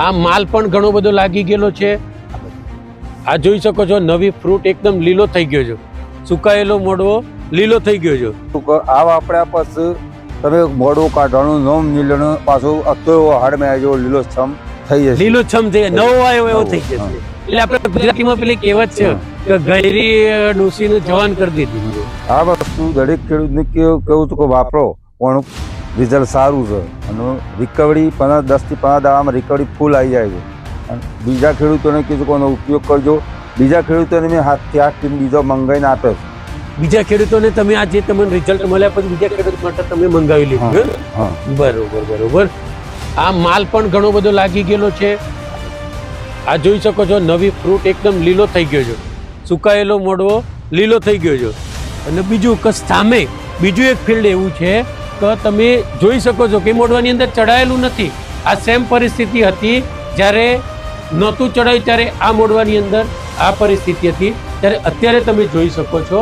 આ માલ પણ ઘણો બધો લાગી ગયેલો છે. આ જોઈ શકો છો નવી ફ્રૂટ એકદમ લીલો થઈ ગયો છે. સુકાયેલો મોડવો લીલો થઈ ગયો છે. આ વાપર્યા પછી તમે મોડું કાઢવાનું નોમ નીલણ પાછું અત્તો હાડમાં આવ્યો લીલો છમ થઈ જશે. લીલો છમ થઈ. નવો આવ્યો એવો થઈ જશે. એટલે આપણે ગુજરાતીમાં પેલી કહેવત છે કે ગૈરી ડોસીને જવાન કરી દીધી. આ વસ્તુ દરેક ખેડૂતને કેવું કેવું તો વાપરો પણ રિઝલ્ટ સારું છે. અને રિકવરી પંદર દસથી પંદર દાડામાં રિકવરી ફૂલ આવી જાય છે. અને બીજા ખેડૂતોને કીધું કોનો ઉપયોગ કરજો. બીજા ખેડૂતોને મેં હાથથી હાથ ટીમ બીજો મંગાવીને આપ્યો છે. બીજા ખેડૂતોને તમે આ જે તમને રિઝલ્ટ મળ્યા પછી બીજા ખેડૂત માટે તમે મંગાવી લીધું બરોબર બરોબર. આ માલ પણ ઘણો બધો લાગી ગયેલો છે. આ જોઈ શકો છો નવી ફ્રૂટ એકદમ લીલો થઈ ગયો છે. સુકાયેલો મોડવો લીલો થઈ ગયો છે. અને બીજું કે સામે બીજું એક ફિલ્ડ એવું છે કે તમે જોઈ શકો છો કે મોઢવાની અંદર ચડાયેલું નથી. આ સેમ પરિસ્થિતિ હતી જ્યારે નહોતું ચડાયું ત્યારે આ મોડવાની અંદર આ પરિસ્થિતિ હતી. ત્યારે અત્યારે તમે જોઈ શકો છો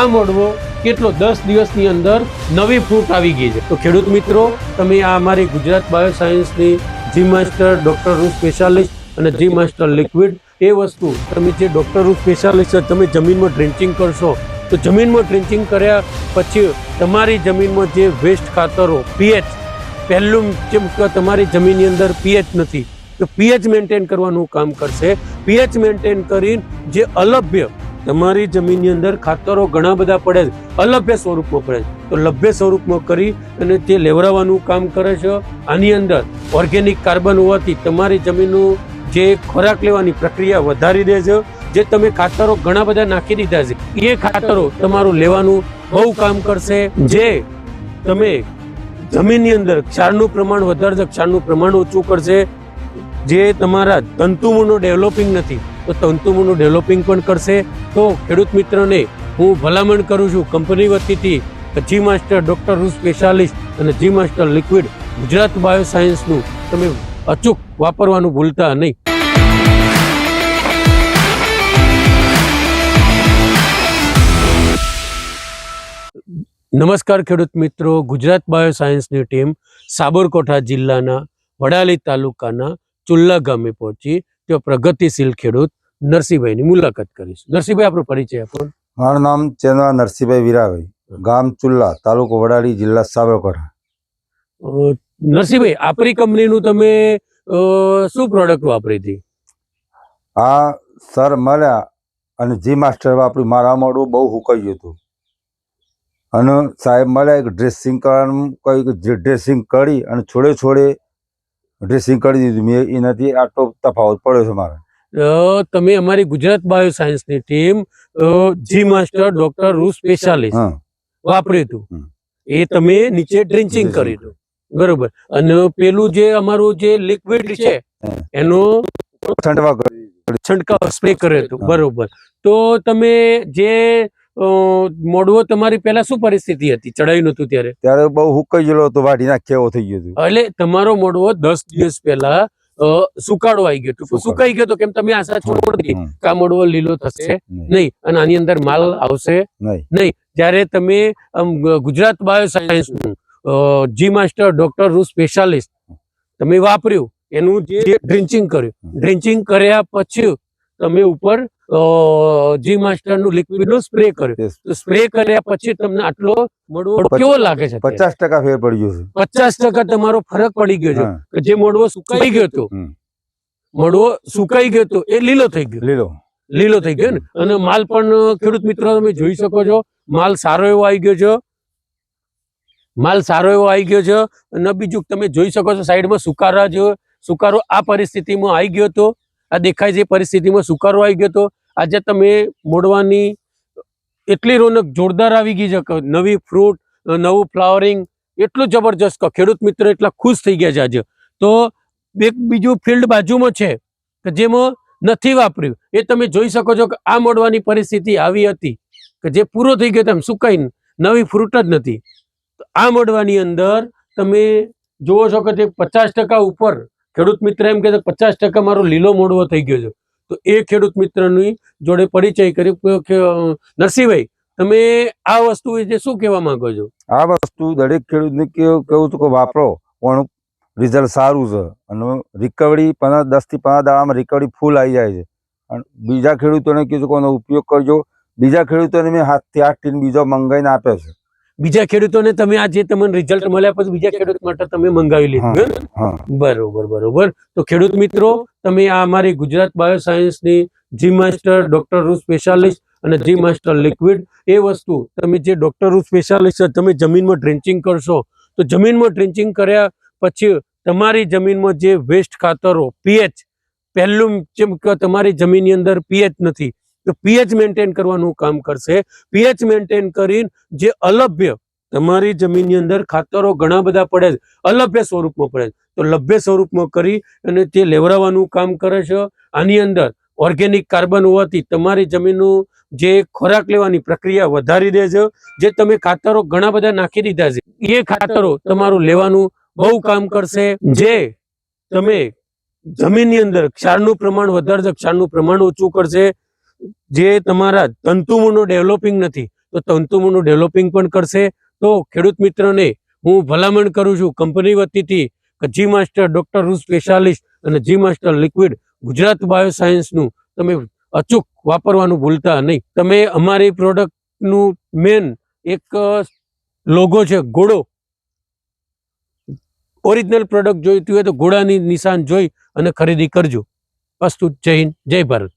આ મોડવો કેટલો દસ દિવસની અંદર નવી ફ્રૂટ આવી ગઈ છે. તો ખેડૂત મિત્રો, તમે આ અમારી ગુજરાત બાયોસાયન્સની જી માસ્ટર ડૉક્ટરનું સ્પેશિયાલિસ્ટ અને જી માસ્ટર લિક્વિડ એ વસ્તુ તમે જે ડૉક્ટર રૂ સ્પેશિયાલિસ્ટ તમે જમીનમાં ડ્રેન્ચિંગ કરશો તો જમીનમાં ડ્રેન્ચિંગ કર્યા પછી તમારી જમીનમાં જે વેસ્ટ ખાતરો, પીએચ પહેલું જેમ કે તમારી જમીનની અંદર પીએચ નથી, તો પીએચ મેન્ટેન કરવાનું કામ કરશે. પીએચ મેન્ટેન કરીને જે અલભ્ય તમારી જમીનની અંદર ખાતરો ઘણા બધા પડે છે, અલભ્ય સ્વરૂપમાં પડે છે. તો લભ્ય સ્વરૂપમાં કરી અને તે લેવડાવવાનું કામ કરે છે. આની અંદર ઓર્ગેનિક કાર્બન હોવાથી તમારી જમીનનું જે ખોરાક લેવાની પ્રક્રિયા વધારી દે છે. જે તમે ખાતરો ઘણા બધા નાખી દીધા છે, એ ખાતરો તમારું લેવાનું બહુ કામ કરશે. જે તમે જમીનની અંદર ક્ષારનું પ્રમાણ વધારશે ક્ષારનું પ્રમાણ ઓછું કરશે. જે તમારા તંતુમૂળનું ડેવલપિંગ નથી, તો તંતુમૂળનું ડેવલપિંગ પણ કરશે. તો ખેડૂત મિત્રને હું ભલામણ કરું છું કંપની વતીથી જી માસ્ટર ડૉક્ટર રૂ સ્પેશિયાલિસ્ટ અને જી માસ્ટર લિક્વિડ ગુજરાત બાયોસાયન્સનું તમે અચૂક વાપરવાનું ભૂલતા નહીં. નમસ્કાર ખેડૂત મિત્રો ગુજરાત બાયોસાયન્સની ટીમ સાબરકોઠા જિલ્લાના વડાલી તાલુકાના ચુલ્લા ગામે પહોંચી તો પ્રગતિશીલ ખેડૂત નરસિંહભાઈની મુલાકાત કરીશું. નરસિંહભાઈ આપણો પરિચય આપો મારું નામ ચેનવા નરસિંહભાઈ વીરાભાઈ ગામ ચુલ્લા તાલુકો વડાલી જિલ્લા સાબરકોઠા. નરસિંહભાઈ આપણી કંપનીનું તમે શું પ્રોડક્ટ વાપરી હતી? આ સર મળ્યા અને જી માસ્ટર વાપર્યું. મારા મોડું બહુ હુકાઈ ગયું હતું. અને સાહેબ મળ્યા એક ડ્રેસિંગ કરવાનું કઈ ડ્રેસિંગ કરી અને છોડે છોડે ડ્રેસિંગ કરી દીધું. મેં એનાથી આટલો તફાવત પડ્યો છે મારે. તમે અમારી ગુજરાત બાયોસાયન્સની ટીમ જી માસ્ટર ડોક્ટર રૂ સ્પેશિયાલિસ્ટ વાપર્યું હતું. એ તમે નીચે ડ્રિંચિંગ કરી દો બરોબર. અને પેલું જે અમારું જે લિક્વિડ છે એનો છંટકાવ સ્પ્રે કર્યો હતો. બરોબર. તો તમે જે મોડવો તમારી પહેલા શું પરિસ્થિતિ હતી? ચડાયું નતું ત્યારે? ત્યારે બહુ હુકાઈ ગયેલો હતો વાઢી નાખે એવો થઈ ગયો એટલે તમારો મોડવો દસ દિવસ પહેલા સુકાડો આવી ગયો સુકાઈ ગયો તો કેમ તમે આશા છોડી. કે આ મોડવો લીલો થશે? નહીં. અને આની અંદર માલ આવશે? નહીં. નહીં. જ્યારે તમે આમ bio science G master doctor રૂ સ્પેશિયાલિસ્ટ તમે વાપર્યું. એનું જે ડ્રિન્ચિંગ કર્યું. ડ્રિન્ચિંગ કર્યા પછી તમે ઉપર જી માસ્ટરનું લિક્વિડનો સ્પ્રે કર્યો. તે સ્પ્રે કર્યા પછી તમને આટલો મોડવો કેવો લાગે છે પચાસ ટકા ફેર પડી ગયો છે. પચાસ ટકા તમારો ફરક પડી ગયો છે. કે જે મોડવો સુકાઈ ગયો હતો મોડવો સુકાઈ ગયો હતો એ લીલો થઈ ગયો. લીલો. લીલો થઈ ગયો ને? અને માલ પણ ખેડૂત મિત્રો તમે જોઈ શકો છો માલ સારો એવો આવી ગયો છે. માલ સારો એવો આવી ગયો છે. અને બીજું તમે જોઈ શકો છો સાઈડમાં સુકારા જો સુકારો આ પરિસ્થિતિમાં આવી ગયો હતો. આ દેખાય છે પરિસ્થિતિમાં સુકારો આવી ગયો હતો આજે તમે મોડવાની એટલી રોનક જોરદાર આવી ગઈ છે નવી ફ્રૂટ, નવું ફ્લાવરિંગ, એટલું જબરજસ્ત ખેડૂત મિત્રો એટલા ખુશ થઈ ગયા છે આજે. તો એક બીજું ફિલ્ડ બાજુમાં છે કે જેમાં નથી વાપર્યું. એ તમે જોઈ શકો છો કે આ મોડવાની પરિસ્થિતિ આવી હતી કે જે પૂરો થઈ ગયો તેમ સુકાઈને નવી ફ્રૂટ જ નથી. તો આ મોડવાની અંદર તમે જુઓ છો કે તે પચાસ ટકા ઉપર ખેડૂત મિત્ર એમ કહે છે, પચાસ ટકા મારો લીલો મોડવો થઈ ગયો છે. તો એ ખેડૂત મિત્રની જોડે પરિચય કરી કે- નરસિંહભાઈ, તમે આ વસ્તુ વિશે શું કહેવા માંગો છો? આ વસ્તુ દરેક ખેડૂતને કેવું હતું કે વાપરો, પણ રિઝલ્ટ સારું છે. અને રિકવરી પંદર દસથી પંદર દાડામાં રિકવરી ફૂલ આવી જાય છે. અને બીજા ખેડૂતોને કીધું કે ઉપયોગ કરજો. બીજા ખેડૂતોને મેં હાથથી આઠ ટીન બીજો મંગાવીને આપ્યો છે. બીજા ખેડૂતોને તમે આ જે તમને રિઝલ્ટ મળ્યા પછી બીજા ખેડૂત માટે તમે મંગાવી લીધું? બરોબર બરોબર તો ખેડૂત મિત્રો તમે આ અમારી ગુજરાત બાયોસાયન્સની જી માસ્ટર ડોક્ટર રૂ સ્પેશિયાલિસ્ટ અને જી માસ્ટર લિક્વિડ એ વસ્તુ તમે જે ડોક્ટર રૂ સ્પેશિયાલિસ્ટ તમે જમીનમાં ડ્રેન્ચિંગ કરશો તો જમીનમાં ડ્રેન્ચિંગ કર્યા પછી તમારી જમીનમાં જે વેસ્ટ ખાતરો પીએચ પહેલું જેમ કે તમારી જમીનની અંદર પીએચ નથી પીએચ મેન્ટેન કરવાનું કામ કરશે. પીએચ મેન્ટેન કરીને જે અલભ્ય તમારી જમીનની અંદર ખાતરો ઘણા બધા પડે છે, અલભ્ય સ્વરૂપમાં પડે છે. તો લભ્ય સ્વરૂપમાં કરી અને તે લેવડાવવાનું કામ કરે છે. આની અંદર ઓર્ગેનિક કાર્બન હોવાથી તમારી જમીનનું જે ખોરાક લેવાની પ્રક્રિયા વધારી દે છે, જે તમે ખાતરો ઘણા બધા નાખી દીધા છે. એ ખાતરો તમારું લેવાનું બહુ કામ કરશે. જે તમે જમીનની અંદર ક્ષારનું પ્રમાણ વધારશે ક્ષારનું પ્રમાણ ઓછું કરશે. જે તમારા તંતુમૂળનું ડેવલપિંગ નથી, તો તંતુમૂળનું ડેવલપિંગ પણ કરશે. તો ખેડૂત મિત્રને હું ભલામણ કરું છું કંપની વતીથી કે જી માસ્ટર ડૉક્ટર રૂ સ્પેશિયાલિસ્ટ અને જી માસ્ટર લિક્વિડ ગુજરાત બાયોસાયન્સનું તમે અચૂક વાપરવાનું ભૂલતા નહીં. તમે અમારી પ્રોડક્ટનું મેન એક લોગો છે ઘોડો ઓરિજિનલ પ્રોડક્ટ જોઈતી હોય તો ઘોડાની નિશાન જોઈ અને ખરીદી કરજો. અસ્તુ, જય હિન્દ, જય ભારત.